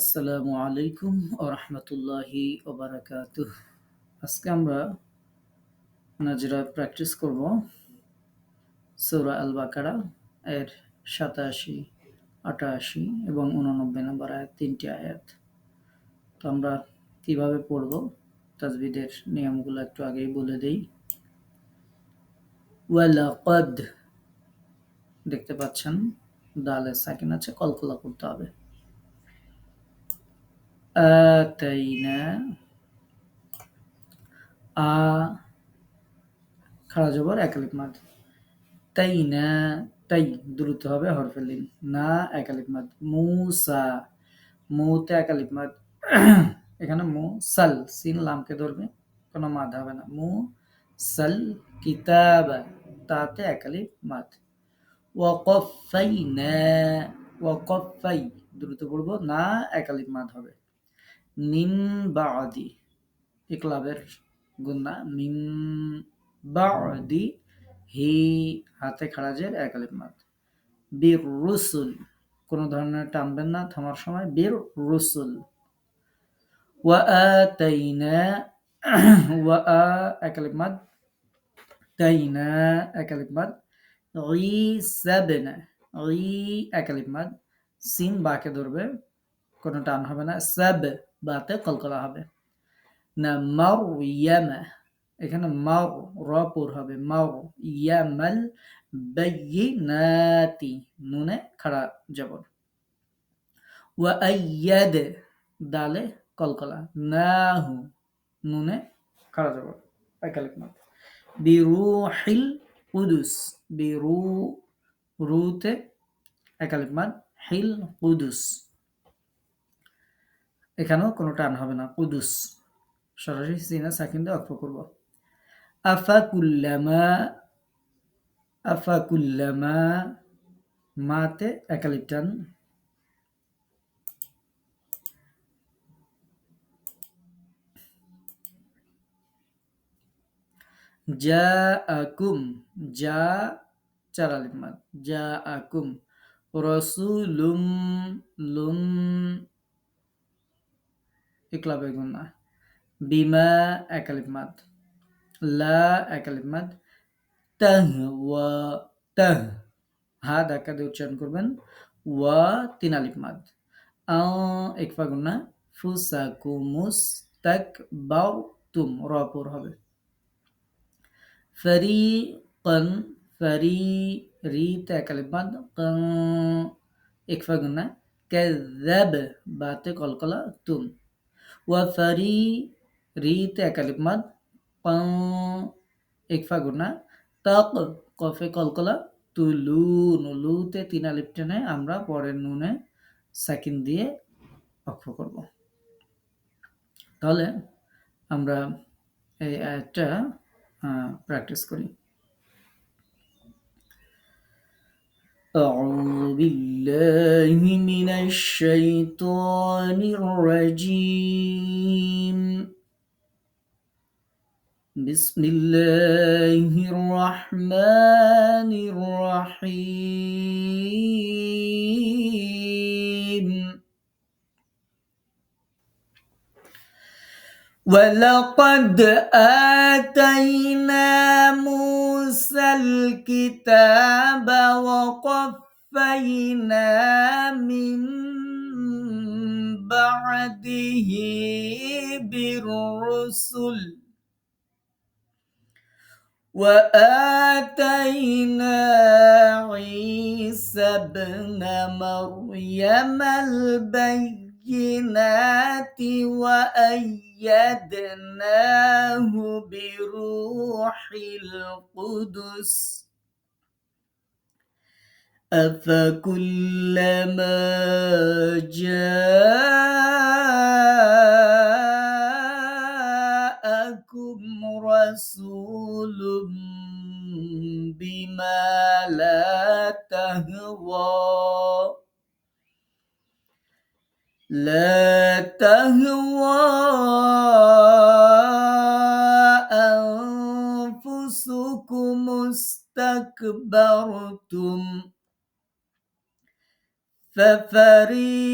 আসসালামু আলাইকুম ও রহমতুল্লাহি ওবারাকাতুহ আজকে আমরা নাজরা প্র্যাকটিস করব সৌরা আল বাকারা এর সাতাশি, আটাশি এবং উননব্বই নম্বর আয়াত, তিনটি আয়াত। তো আমরা কীভাবে পড়ব, তাজবিদের নিয়মগুলো একটু আগেই বলে দেই। ওয়ালাকাদ, দেখতে পাচ্ছেন দালে সাকিন আছে, কলকলা করতে হবে। আতাইনা আ খাড়া জবর একালিক মাদ। তাই না তাই দ্রুত হবে হরফেলিন না, একালিক মাদ। মুসা মুতে একালিক মাদ। এখানে মু সাল সিন লামকে ধরবে। কোনো মাদ হবে না। মু সাল কিতাব, তাতে একালিক মাদ। ওয়াকফাইনা, ওয়াকফাই, দ্রুত পড়ব। না, একালিক মাদ হবে। মিম বাদি ইকলাবের গুন্না মিম বাদি হি হাতে খারাজের একালিপ মাদ বীর রুসুল কোন ধরনের টানবেন না থামার সময়। বীর রুসুল ওয়া আতাইনা, ওয়া একালিপ মাদ তাইনা একালিপ মাদ ঈসাবনা ই একালিপ মাদ সিন বাকে ধরবে, কোনো টান হবে না। সাব বাতে কলকলা হবে না মার ইয়ামা এখানে মার রপুর হবে মার ইয়ামাল বাইয়িনাতি নুনে খাড়া জবর ওয়া আইয়াদ দালে কলকলা নাহু নুনে খাড়া জবর একালিক মাত বিরুহিল কুদুস বিরু রুতে একালিক মাত হিল কুদুস এখানেও কোনো টান হবে না। কুদুস। সরাসরি সিনা সাকিন দিয়ে অক্ষ করব। আফাকুল্লামা আফাকুল্লামা মাতে একালিপ টান। যা আকুম যা চার আলিফ যা আকুম রসুলুম, লুম ইকলাবে গুন্না বিমা একালিপ মাদ লা একালিপ মাদ তাহ ওয়া তাহ হা ধাক্কা দিয়ে উচ্চারণ করবেন ওয়া তিন আলিপ মাদ আ একফা গুন্না ফুসাকুমুস তাক বাউ তুম রপুর হবে ফরিকন ফরি রি একালিপ মাদ একফা গুন্না كذب বাতে কলকলা তুম ওয়াফারি রিতে একালিপ মাদ একফা গুনা তক কফে কলকলা তুলু নুলুতে তিন আলিপ টেনে আমরা পরের নুনে সাকিন দিয়ে অক্ষ করব তাহলে আমরা এই একটা প্র্যাকটিস করি أعوذ بالله من الشيطان الرجيم. بسم الله الرحمن الرحيم. ولقد آتينا موسى الكتاب وقفينا من بعده بالرسل وآتينا عيسى ابن مريم البينات وأيدناه بروح القدس. أفكلما جاءكم رسول بما لا تهوى. لا تهوى أنفسكم استكبرتم ففريقا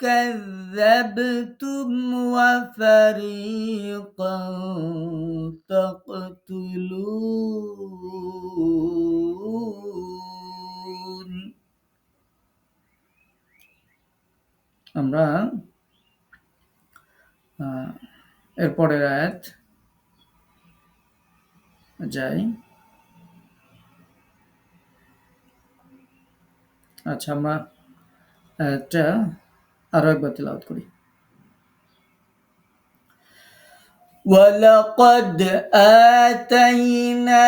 كذبتم وفريقا تقتلون. আমরা আহ, এরপরের আয়াত যাই আচ্ছা আমরা আয়াতটা আরো একবার তেলাওয়াত করি ولقد آتينا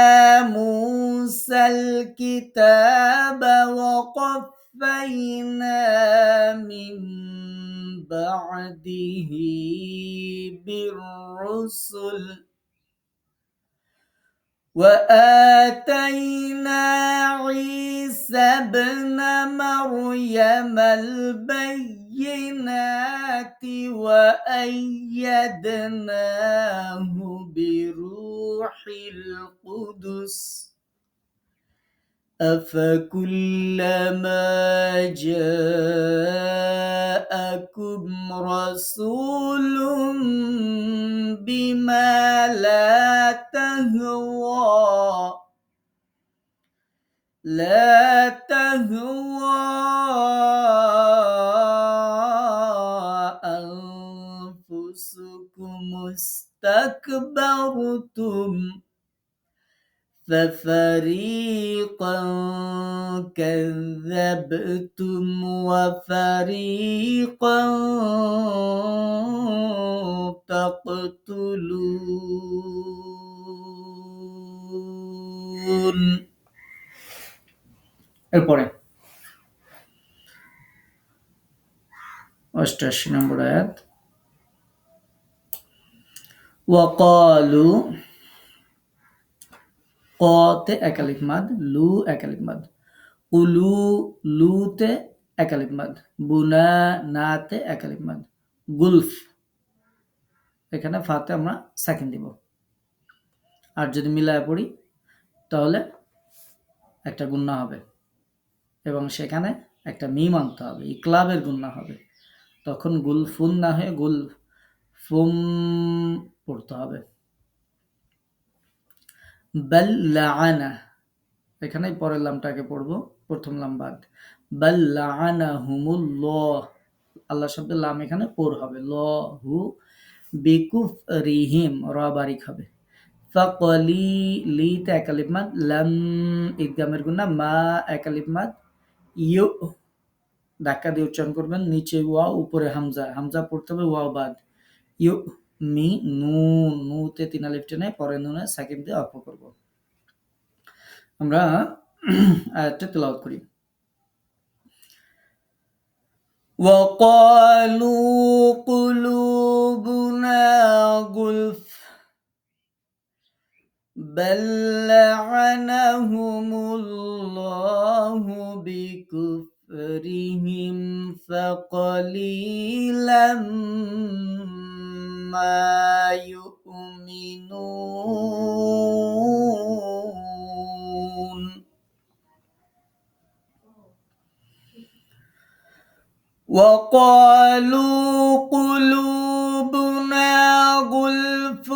موسى الكتاب وقفينا من بعده بالرسل وآتينا عيسى ابن مريم البينات وأيدناه بروح القدس أفكلما جاءكم رسول بما لا تهوى؟ لا تهوى أنفسكم استكبرتم. ففريقا كذبتم وفريقا تقتلون এরপরে অষ্টাশি নম্বর আয়াত وقالوا কতে একালিক মাদ, লু একালিক মাদ। উলু, লুতে একালিক মাদ। বুনা, নাতে একালিক মাদ। গুলফ, এখানে ফাতে আমরা সেকেন্ড দিব। আর যদি মিলায় পড়ি, তাহলে একটা গুন্না হবে। এবং সেখানে একটা মিম আনতে হবে। ইকলাবের গুন্না হবে। তখন গুলফুন না হয়ে গুল ফুম পড়তে হবে। বাল লাআনা। এখানেই পরের লামটাকে পড়ব, প্রথম লাম বাদ। বাল লাআনাহুমুল্লাহ। আল্লাহ শব্দের লাম এখানে পোর হবে। ল হু বিকুফ রিহিম র বারিক হবে। ফাকলি লিতে একালিফ মাদ, লাম ইদগামের গুণা, মা একালিফ মাদ, ইউ ধাক্কা দিয়ে উচ্চারণ করবেন, নিচে ওয়া উপরে হামজা। হামজা পড়তে হবে ওয়া বাদ। ইউ মি নুন নুতে তিন আলিফ টেনে পরে নুনে সাকিব দিয়ে অর্প করব আমরা আয়াতটা তেলাওয়াত করি وقالوا قلوبنا غلف بل لعنهم الله بكفرهم فقليلا ما يؤمنون. وقالوا قلوبنا غلف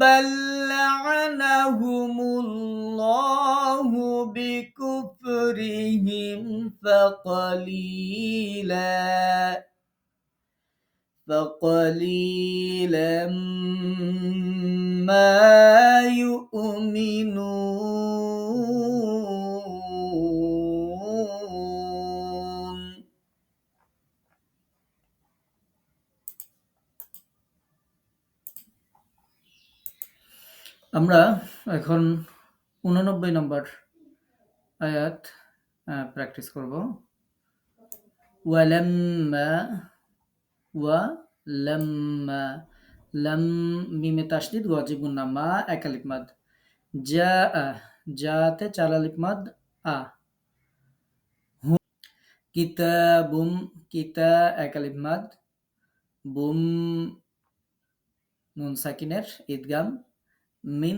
بل لعنهم الله بكفرهم فقليلا. فقليلا ما يؤمنون আমরা এখন উননব্বই নম্বর আয়াত প্র্যাকটিস করব ওয়ালাম্মা ওয়া লাম্মা, লাম মিমে তাসদিদ ওয়াজিব গুন্না মা এক আলিফ মাদ। জা জাতে চার আলিফ মাদ, আ। কিতাবুম, কিতা, এক মাদ। বুম, নুন সাকিনের ঈদগাম। মিন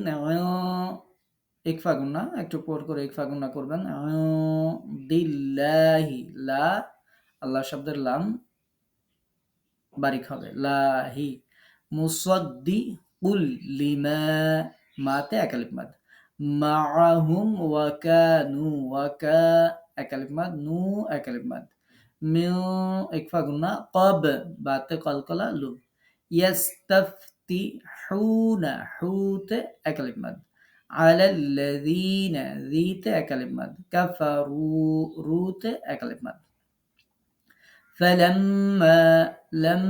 ইকফা গুন্না, একটু পর করে ইকফা গুন্না করবেন। দিল্লাহি লা, আল্লাহ শব্দের লাম। باریک ہو گئے لاہی مصدی قل لما ماتے اکلف مد معهم وكانوا وكا اکلف مد نو اکلف مد من اکفا گنا قب بات قلقلہ لب يستفتحون حوت اکلف مد على الذين ذيت اکلف مد كفروا روت اکلف مد فلما لم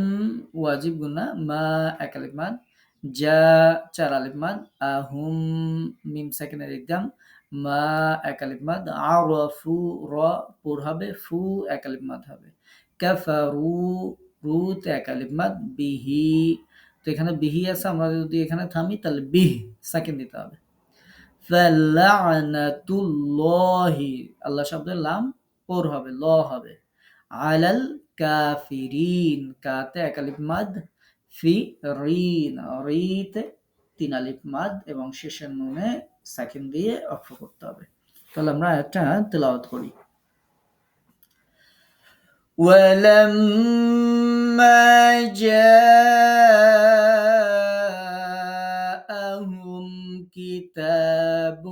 واجب গুনা মা একালিফ মাদ যা চার আলিফ মাদ আহুম মিম সেকেন্ডের ইদগাম মা একালিফ মাদ আরাফু র পুর হবে ফু একালিফ মাদ হবে কাফারু রুতে একালিফ মাদ বিহি তো এখানে বিহি আছে আমরা যদি এখানে থামি তাহলে বিহ সেকেন্ড দিতে হবে ফালানাতুল্লাহি আল্লাহ শব্দের লাম পর হবে ল হবে আলাল কাফিরিন কাতে এক আলিফ মাদ ফি রিন রিতে তিন আলিফ মাদ এবং শেষের নুনে সাকিন দিয়ে অক্ষ করতে হবে তাহলে আমরা একটা তেলাওয়াত করি ولما جاءهم كتاب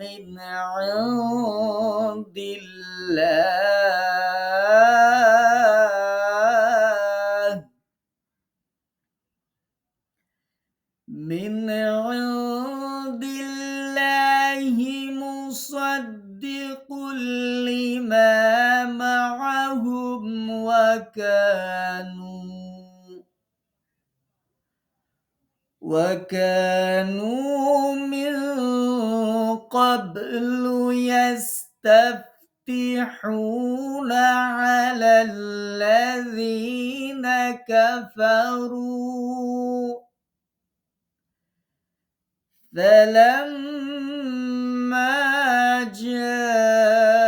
من عند الله وكانوا وكانوا من قبل يستفتحون على الذين كفروا. فلما جاءهم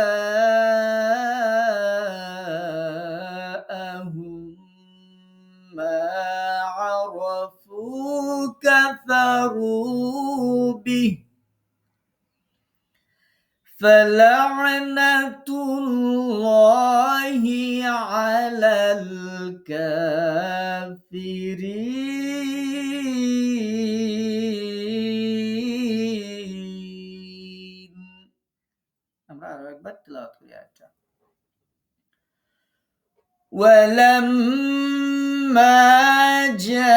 ما عرفوا كفروا به فلعنة الله على الكافرين আমরা আরো একবার তেলাওয়াত করি আয়াতটা ولما جاءتهم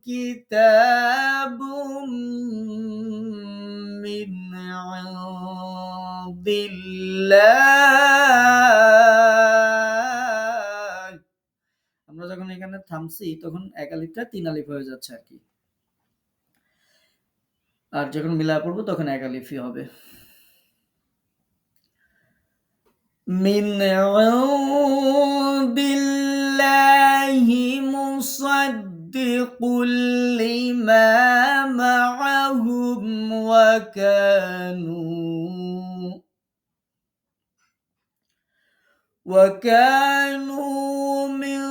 كتاب من عند الله আমরা যখন এখানে থামছি তখন এক আলিফটা তিন আলিফ হয়ে যাচ্ছে আর কি আর যখন মিলা পড়বো তখন এক আলিফই হবে من عند الله مصدق لما معهم وكانوا وكانوا من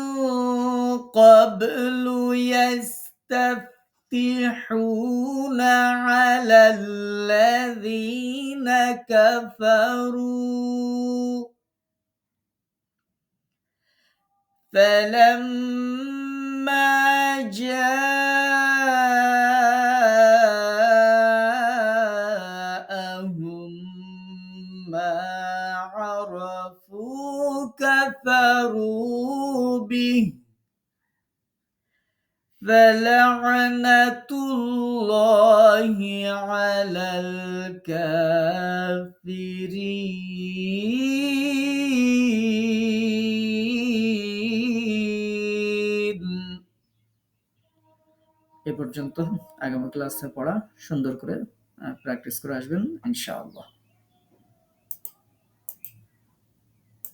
قبل يستفتحون على الذين كفروا فلما جاءهم ما عرفوا كفروا به فلعنة الله على الكافرين এ পর্যন্ত আগামী ক্লাসে পড়া সুন্দর করে প্র্যাকটিস করে আসবেন ইনশাআল্লাহ